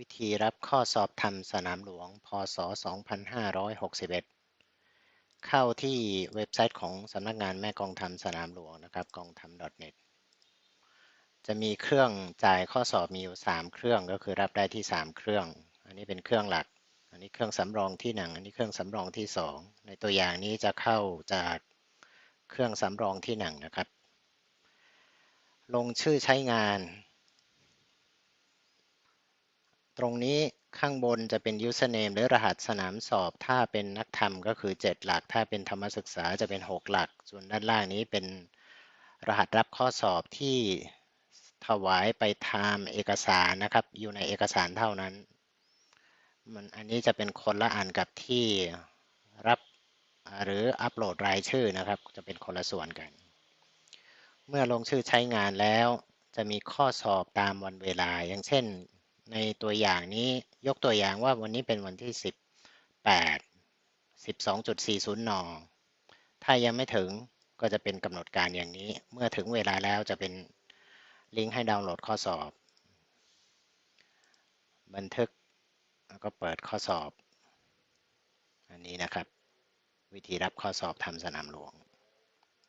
วิธีรับข้อสอบทำสนามหลวง พศ 2561 เข้าที่เว็บไซต์ของสำนักงานแม่กองทำสนามหลวงนะครับกองทำ .net จะมีเครื่องจ่ายข้อสอบมีอยู่ 3 เครื่องก็คือรับได้ที่ 3 เครื่อง อันนี้เป็นเครื่องหลัก อันนี้เครื่องสำรองที่ 1 อันนี้เครื่องสำรองที่ 2 ในตัวอย่างนี้จะเข้าจากเครื่องสำรองที่ 1 นะครับ ลงชื่อใช้งาน รงนี้ข้างบนจะเป็น username หรือรหัสสนามสอบ ถ้าเป็นนักธรรมก็คือ 7 หลัก ถ้าเป็นธรรมศึกษาจะเป็น 6 หลัก ส่วนด้านล่างนี้เป็นรหัสรับข้อสอบที่ถวายไปทำเอกสารนะครับ อยู่ในเอกสารเท่านั้น มันอันนี้จะเป็นคนละอันกับที่รับหรืออัปโหลดรายชื่อนะครับ จะเป็นคนละส่วนกัน เมื่อลงชื่อใช้งานแล้วจะมีข้อสอบตามวันเวลา อย่างเช่น ในตัวอย่างนี้ยกตัวอย่างว่าวันนี้เป็นวันที่ 18 12.40 น ถ้ายังไม่ถึงก็จะเป็นกำหนดการอย่างนี้ เมื่อถึงเวลาแล้วจะเป็นลิงก์ให้ดาวน์โหลดข้อสอบ บันทึกแล้วก็เปิดข้อสอบ อันนี้นะครับ วิธีรับข้อสอบทำสนามหลวง